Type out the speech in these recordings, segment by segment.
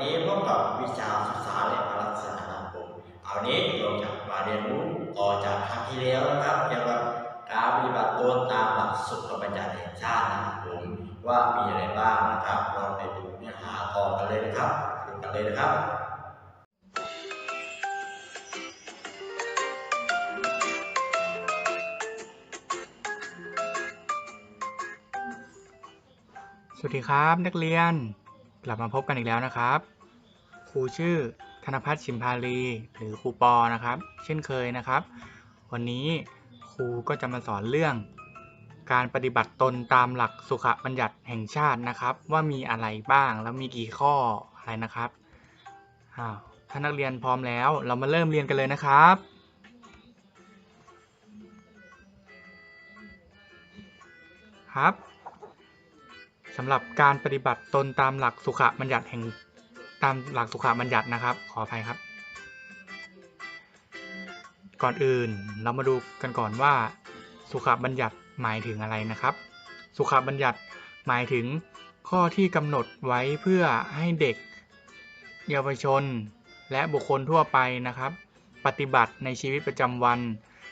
วัสดีครับนะครับวันนี้พบกับวิชาศึกษาและลักษณะนามผมเอานี้เราจะมาเรียนรู้ต่อจากครั้งที่แล้วนะครับเกี่ยวกับการปฏิบัติตัวตามหลักสุขบัญญัติแห่งชาตินะครับผมว่ามีอะไรบ้างนะครับ เราไปดูเนื้อหาต่อกันเลยนะครับดูกันเลยนะครับสวัสดีครับนักเรียน กลับมาพบกันอีกแล้วนะครับ ครูชื่อธนพัฒน์ชิมพาลีหรือครูปอนะครับ เช่นเคยนะครับ วันนี้ครูก็จะมาสอนเรื่อง การปฏิบัติตนตามหลักสุขบัญญัติแห่งชาตินะครับ ว่ามีอะไรบ้างแล้วมีกี่ข้ออะไรนะครับอ้าวถ้านักเรียนพร้อมแล้วเรามาเริ่มเรียนกันเลยนะครับครับ สำหรับการปฏิบัติตนตามหลักสุขบัญญัติแห่งตามหลักสุขบัญญัตินะครับ ขออภัยครับ ก่อนอื่นเรามาดูกันก่อนว่า สุขบัญญัติหมายถึงอะไรนะครับ สุขบัญญัติหมายถึงข้อที่กำหนดไว้เพื่อให้เด็ก เยาวชน และบุคคลทั่วไปนะครับ ปฏิบัติในชีวิตประจำวัน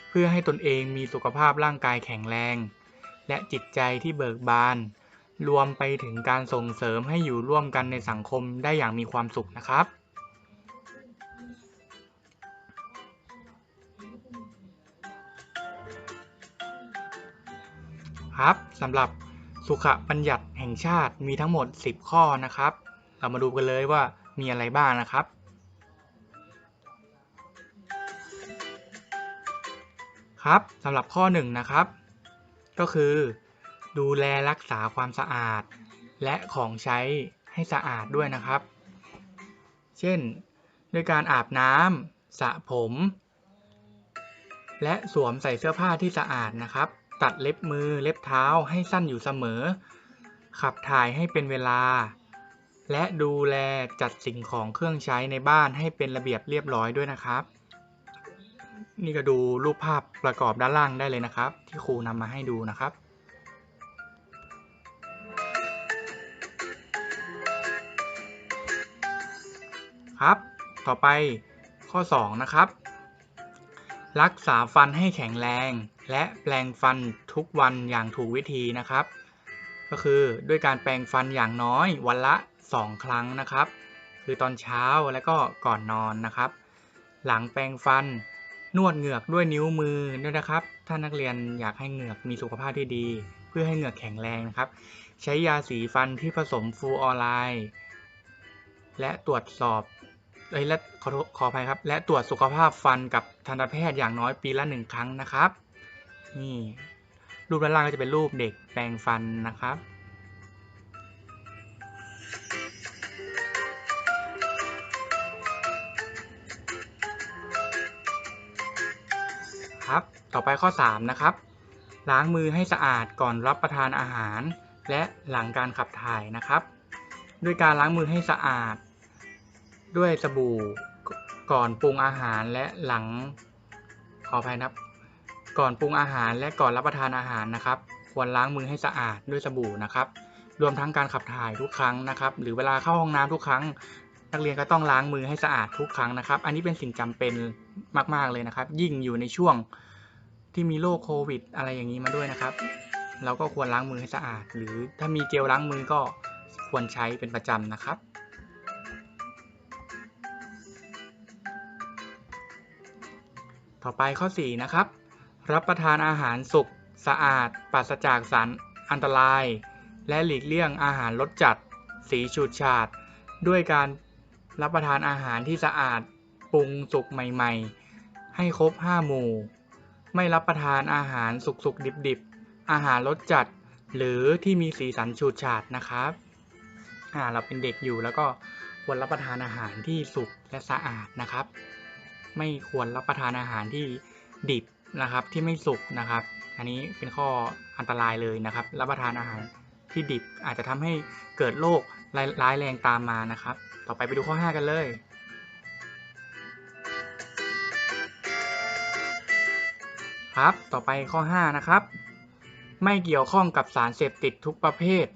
เพื่อให้ตนเองมีสุขภาพร่างกายแข็งแรง และจิตใจที่เบิกบาน รวมไปถึงการส่งเสริมให้อยู่ร่วมกันในสังคมได้อย่างมีความสุขนะครับ ครับสำหรับสุขบัญญัติแห่งชาติมีทั้งหมด 10 ข้อนะครับ เรามาดูกันเลยว่ามีอะไรบ้างนะครับครับสำหรับข้อ1นงนะครับ ก็คือ ดูแลรักษาความสะอาด และของใช้ให้สะอาดด้วยนะครับ เช่น ด้วยการอาบน้ำสระผม และสวมใส่เสื้อผ้าที่สะอาดนะครับ ตัดเล็บมือเล็บเท้าให้สั้นอยู่เสมอ ขับถ่ายให้เป็นเวลา และดูแลจัดสิ่งของเครื่องใช้ในบ้านให้เป็นระเบียบเรียบร้อยด้วยนะครับ นี่ก็ดูรูปภาพประกอบด้านล่างได้เลยนะครับ ที่ครูนำมาให้ดูนะครับ ครับ ต่อไปข้อ 2 นะครับ รักษาฟันให้แข็งแรง และแปลงฟันทุกวันอย่างถูกวิธีนะครับ ก็คือด้วยการแปรงฟันอย่างน้อยวันละ 2 ครั้งนะครับ คือตอนเช้าและก็ก่อนนอนนะครับ หลังแปรงฟันนวดเหงือกด้วยนิ้วมือด้วยนะครับ ถ้านักเรียนอยากให้เหงือกมีสุขภาพที่ดี เพื่อให้เหงือกแข็งแรงนะครับ ใช้ยาสีฟันที่ผสมฟลูออไรด์และตรวจสอบ และขอขออภัยครับ และตรวจสุขภาพฟันกับทันตแพทย์อย่างน้อยปีละหนึ่งครั้งนะครับ นี่รูปด้านล่างก็จะเป็นรูปเด็กแปรงฟันนะครับ ครับ ต่อไปข้อ 3 นะครับ ล้างมือให้สะอาดก่อนรับประทานอาหาร และหลังการขับถ่ายนะครับ ด้วยการล้างมือให้สะอาด ด้วยสบู่ก่อนปรุงอาหารและหลังขออภัยนะครับ ก่อนปรุงอาหารและก่อนรับประทานอาหารนะครับ ควรล้างมือให้สะอาดด้วยสบู่นะครับ รวมทั้งการขับถ่ายทุกครั้งนะครับ หรือเวลาเข้าห้องน้ำทุกครั้ง นักเรียนก็ต้องล้างมือให้สะอาดทุกครั้งนะครับ อันนี้เป็นสิ่งจำเป็นมาก ๆเลยนะครับ ยิ่งอยู่ในช่วงที่มีโรคโควิด อะไรอย่างนี้มาด้วยนะครับ เราก็ควรล้างมือให้สะอาด หรือถ้ามีเจลล้างมือก็ควรใช้เป็นประจำนะครับ ต่อไปข้อ 4 นะครับ รับประทานอาหารสุกสะอาด ปราศจากสารอันตราย และหลีกเลี่ยงอาหารรสจัด สีฉูดฉาด ด้วยการรับประทานอาหารที่สะอาด ปรุงสุกใหม่ ๆ ให้ครบ 5 หมู่ ไม่รับประทานอาหารสุกๆ ดิบๆ อาหารรสจัด หรือที่มีสีสันฉูดฉาดนะครับเราเป็นเด็กอยู่แล้วก็ควรรับประทานอาหารที่สุกและสะอาดนะครับ ไม่ควรรับประทานอาหารที่ดิบนะครับที่ไม่สุกนะครับ อันนี้เป็นข้ออันตรายเลยนะครับ รับประทานอาหารที่ดิบอาจจะทำให้เกิดโรคร้ายแรงตามมานะครับ ต่อไปไปดูข้อ 5 กันเลยครับ ต่อไปข้อ 5 นะครับ ไม่เกี่ยวข้องกับสารเสพติดทุกประเภท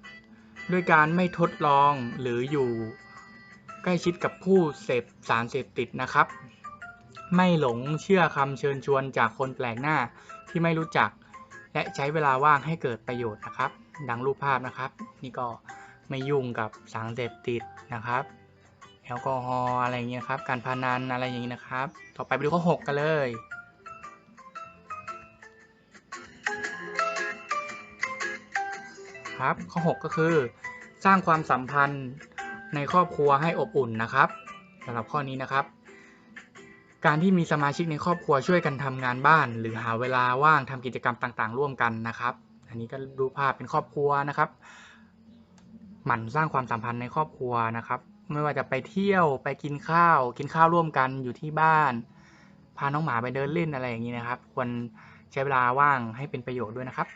ด้วยการไม่ทดลองหรืออยู่ใกล้ชิดกับผู้เสพสารเสพติดนะครับ ไม่หลงเชื่อคำเชิญชวนจากคนแปลกหน้าที่ไม่รู้จัก และใช้เวลาว่างให้เกิดประโยชน์นะครับ ดังรูปภาพนะครับ นี่ก็ไม่ยุ่งกับสารเสพติดนะครับแอลกอฮอล์อะไรอย่างเงี้ยครับ การพานันอะไรอย่างงี้นะครับ ต่อไปไปดูข้อ 6 กันเลย ครับข้อ 6 ก็คือ สร้างความสัมพันธ์ในครอบครัวให้อบอุ่นนะครับสำหรับข้อนี้นะครับ การที่มีสมาชิกในครอบครัวช่วยกันทำงานบ้าน หรือหาเวลาว่างทำกิจกรรมต่าง ๆ ร่วมกันนะครับ อันนี้ก็ดูภาพเป็นครอบครัวนะครับ หมั่นสร้างความสัมพันธ์ในครอบครัวนะครับ ไม่ว่าจะไปเที่ยวไปกินข้าว กินข้าวร่วมกันอยู่ที่บ้าน พาน้องหมาไปเดินเล่นอะไรอย่างนี้นะครับ ควรใช้เวลาว่างให้เป็นประโยชน์ด้วยนะครับ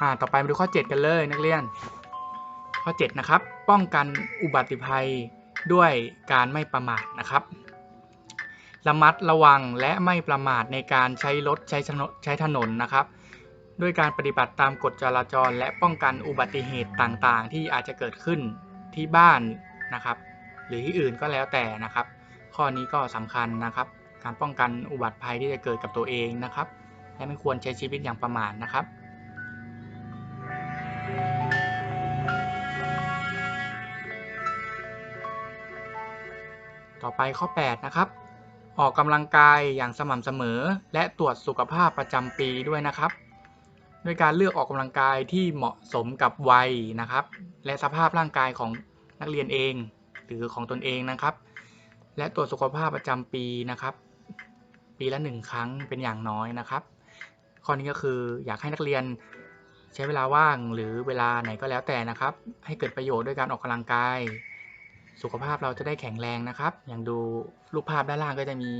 อ่าต่อไปมาดูข้อ 7 กันเลยนักเรียน ข้อ7นะครับป้องกันอุบัติภัยด้วยการไม่ประมาทนะครับ ระมัดระวังและไม่ประมาทในการใช้รถใช้ถนนใช้ถนนนะครับ ด้วยการปฏิบัติตามกฎจราจร และป้องกันอุบัติเหตุต่างๆ ที่อาจจะเกิดขึ้นที่บ้านนะครับ หรือที่อื่นก็แล้วแต่นะครับ ข้อนี้ก็สำคัญนะครับ การป้องกันอุบัติภัยที่จะเกิดกับตัวเองนะครับ และไม่ควรใช้ชีวิตอย่างประมาทนะครับ ต่อไปข้อ 8 นะครับ ออกกำลังกายอย่างสม่ำเสมอ และตรวจสุขภาพประจำปีด้วยนะครับ ด้วยการเลือกออกกำลังกายที่เหมาะสมกับวัยนะครับ และสภาพร่างกายของนักเรียนเอง หรือของตนเองนะครับ และตรวจสุขภาพประจำปีนะครับ ปีละหนึ่งครั้งเป็นอย่างน้อยนะครับ ข้อนี้ก็คืออยากให้นักเรียนใช้เวลาว่างหรือเวลาไหนก็แล้วแต่นะครับ ให้เกิดประโยชน์ด้วยการออกกำลังกาย สุขภาพเราจะได้แข็งแรงนะครับ อย่างดูรูปภาพด้านล่างก็จะมี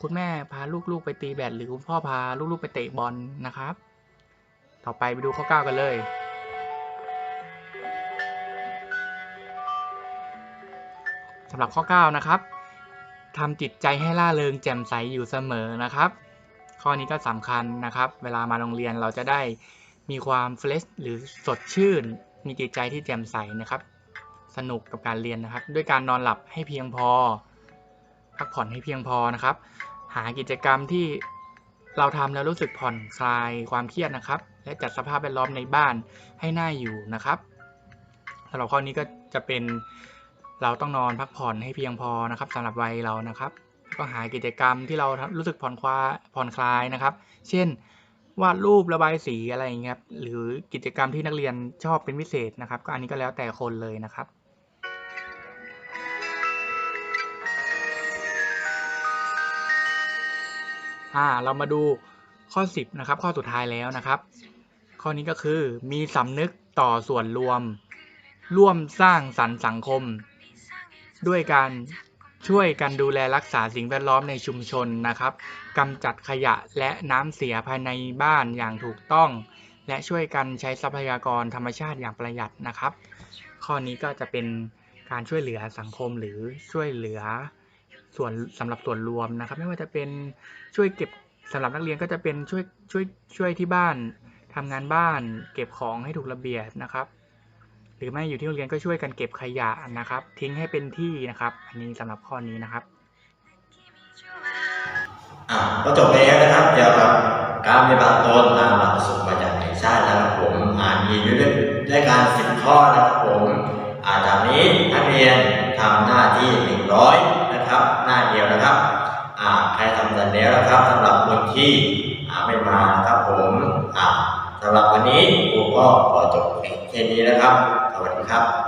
คุณแม่พาลูกๆไปตีแบดหรือคุณพ่อพาลูกๆไปเตะบอลนะครับ ต่อไปไปดูข้อ 9 กันเลย สำหรับข้อ 9 นะครับทำจิตใจให้ล่าเริงแจ่มใสอยู่เสมอนะครับ ข้อนี้ก็สำคัญนะครับ เวลามาโรงเรียนเราจะได้มีความเฟรชหรือสดชื่น มีจิตใจที่แจ่มใสนะครับ สนุกกับการเรียนนะครับ ด้วยการนอนหลับให้เพียงพอ พักผ่อนให้เพียงพอนะครับ หากิจกรรมที่เราทำแล้วรู้สึกผ่อนคลายความเครียดนะครับ และจัดสภาพแวดล้อมในบ้านให้น่าอยู่นะครับสำหรับข้อนี้ก็จะเป็นเราต้องนอนพักผ่อนให้เพียงพอนะครับสำหรับวัยเรานะครับ ก็หากิจกรรมที่เรารู้สึกผ่อนคลายผ่อนคลายนะครับ เช่นวาดรูประบายสีอะไรอย่างเงี้ยหรือกิจกรรมที่นักเรียนชอบเป็นพิเศษนะครับ ก็อันนี้ก็แล้วแต่คนเลยนะครับ อ่าเรามาดูข้อ 10นะครับ ข้อสุดท้ายแล้วนะครับ ข้อนี้ก็คือมีสำนึกต่อส่วนรวม ร่วมสร้างสรรค์สังคม ด้วยการช่วยกันดูแลรักษาสิ่งแวดล้อมในชุมชนนะครับกำจัดขยะและน้ำเสียภายในบ้านอย่างถูกต้อง และช่วยกันใช้ทรัพยากรธรรมชาติอย่างประหยัดนะครับ ข้อนี้ก็จะเป็นการช่วยเหลือสังคมหรือช่วยเหลือ ส่วนสำหรับส่วนรวมนะครับ ไม่ว่าจะเป็นช่วยเก็บสำหรับนักเรียนก็จะเป็นช่วยช่วยช่วยที่บ้านทำงานบ้าน เก็บของให้ถูกระเบียบนะครับ หรือไม่อยู่ที่โรงเรียนก็ช่วยกันเก็บขยะนะครับ ทิ้งให้เป็นที่นะครับ อันนี้สำหรับข้อนี้นะครับอ่าก็จบไปแล้วนะครับเกี่ยวกับการปฏิบัติตนตามหลักสูตรบัญญัติแห่งชาตินะครับผมอ่านมีด้วยด้วยการสิบข้อนะครับผมอาจากนี้นักเรียนทำหน้าที่หนึ่งร้อย นะครับ หน้าเดียวนะครับใครทำเสร็จแล้วนะครับสำหรับคนที่อ่าไม่มานะครับผมอ่าสำหรับวันนี้ครูก็ขอจบแค่นี้นะครับ สวัสดีครับ